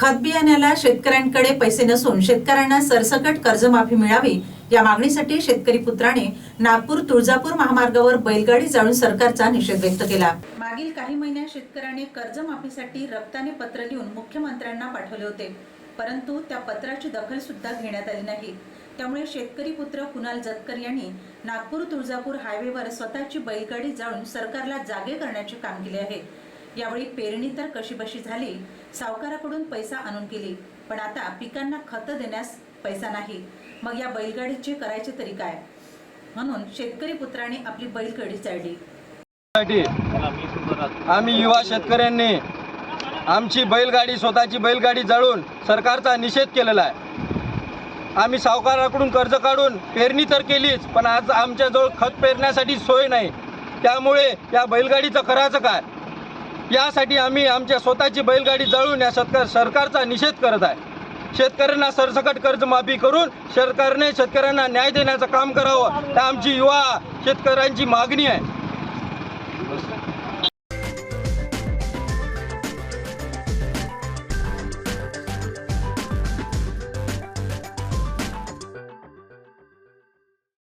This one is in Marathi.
खत बियाण्याला शेतकऱ्यांकडे पैसे नसून शेतकऱ्यांना सरसकट कर्जमाफी मिळावी या मागणीसाठी शेतकरी पुत्राने नागपूर तुळजापूर महामार्गावर बैलगाडी जाळून सरकारचा निषेध व्यक्त केला. मागील काही महिन्यात शेतकऱ्याने कर्जमाफीसाठी रक्ताने पत्र लिहून मुख्यमंत्र्यांना पाठवले होते. परंतु त्या पत्राची दखल सुद्धा घेण्यात आली नाही. त्यामुळे शेतकरी पुत्र कुणाल जतकर यांनी नागपूर तुळजापूर हायवेवर स्वतःची बैलगाडी जाळून सरकारला जागे करण्याचे काम केले आहे. यावेळी पेरणी तर कशीबशी झाली सावकाराकडून पैसा आणून केली पण आता पिकांना खतं देण्यास पैसा नाही. मग या बैलगाडीचे करायचे तरी काय? म्हणून शेतकरी पुत्राने आपली बैलगाडी चालली आम्ही युवा शेतकऱ्यांनी आमची बैलगाडी स्वतःची बैलगाडी जळून सरकारचा निषेध केलेला आहे. आम्ही सावकाराकडून कर्ज काढून पेरणी तर केलीच पण आज आमच्याजवळ खत पेरण्यासाठी सोय नाही. त्यामुळे या बैलगाडीचं करायचं काय? यासाठी आम्ही आमच्या स्वतःची बैलगाडी जळून या सरकार सरकारचा निषेध करत आहे. शेतकऱ्यांना सरसकट कर्जमाफी करून सरकारने शेतकऱ्यांना न्याय देण्याचं काम करावं. आमची युवा शेतकऱ्यांची मागणी आहे.